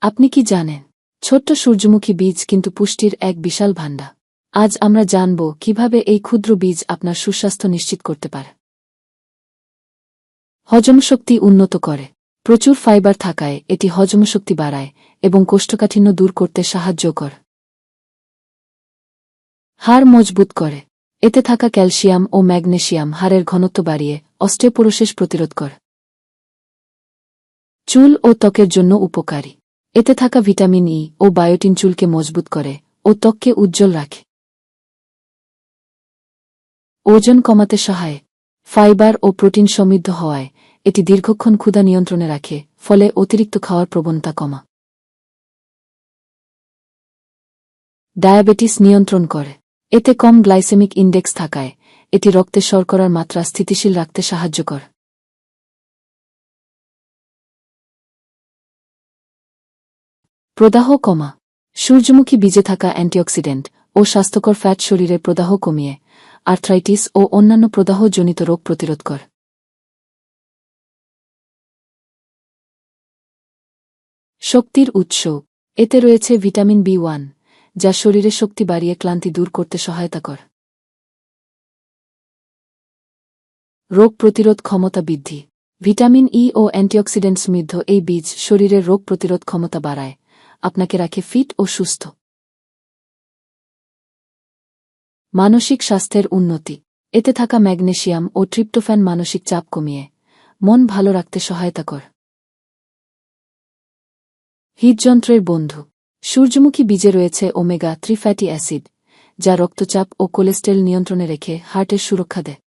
আপনি কি জানেন, ছোট্ট সূর্যমুখী বীজ কিন্তু পুষ্টির এক বিশাল ভাণ্ডা আজ আমরা জানব কীভাবে এই ক্ষুদ্র বীজ আপনার সুস্বাস্থ্য নিশ্চিত করতে পারে। হজমশক্তি উন্নত করে। প্রচুর ফাইবার থাকায় এটি হজমশক্তি বাড়ায় এবং কোষ্ঠকাঠিন্য দূর করতে সাহায্য কর। হাড় মজবুত করে। এতে থাকা ক্যালসিয়াম ও ম্যাগনেশিয়াম হাড়ের ঘনত্ব বাড়িয়ে অস্ট্রেপোরোসিস প্রতিরোধ কর। চুল ও ত্বকের জন্য উপকারী। এতে থাকা ভিটামিন ই ও বায়োটিন চুলকে মজবুত করে ও ত্বককে উজ্জ্বল রাখে। ওজন কমাতে সহায়। ফাইবার ও প্রোটিন সমৃদ্ধ হওয়ায় এটি দীর্ঘক্ষণ ক্ষুধা নিয়ন্ত্রণে রাখে, ফলে অতিরিক্ত খাওয়ার প্রবণতা কমা। ডায়াবেটিস নিয়ন্ত্রণ করে। এতে কম গ্লাইসেমিক ইন্ডেক্স থাকায় এটি রক্তে শর্করার মাত্রা স্থিতিশীল রাখতে সাহায্য করে। প্রদাহ কমা। সূর্যমুখী বীজে থাকা অ্যান্টিঅক্সিডেন্ট ও স্বাস্থ্যকর ফ্যাট শরীরে প্রদাহ কমিয়ে আর্থ্রাইটিস ও অন্যান্য প্রদাহজনিত রোগ প্রতিরোধ কর। শক্তির উৎস। এতে রয়েছে ভিটামিন বি ওয়ান, যা শরীরে শক্তি বাড়িয়ে ক্লান্তি দূর করতে সহায়তা কর। রোগ প্রতিরোধ ক্ষমতা বৃদ্ধি। ভিটামিন ই ও অ্যান্টিঅক্সিডেন্ট সমৃদ্ধ এই বীজ শরীরের রোগ প্রতিরোধ ক্ষমতা বাড়ায়। আপনাকে রাখে ফিট ও সুস্থ। মানসিক স্বাস্থ্যের উন্নতি। এতে থাকা ম্যাগনেশিয়াম ও ট্রিপ্টোফ্যান মানসিক চাপ কমিয়ে। মন ভালো রাখতে সহায়তা কর। হৃদযন্ত্রের বন্ধু। সূর্যমুখী বীজে রয়েছে ওমেগা থ্রি ফ্যাটি অ্যাসিড, যা রক্তচাপ ও কোলেস্টেরল নিয়ন্ত্রণে রেখে হার্টের সুরক্ষা দেয়।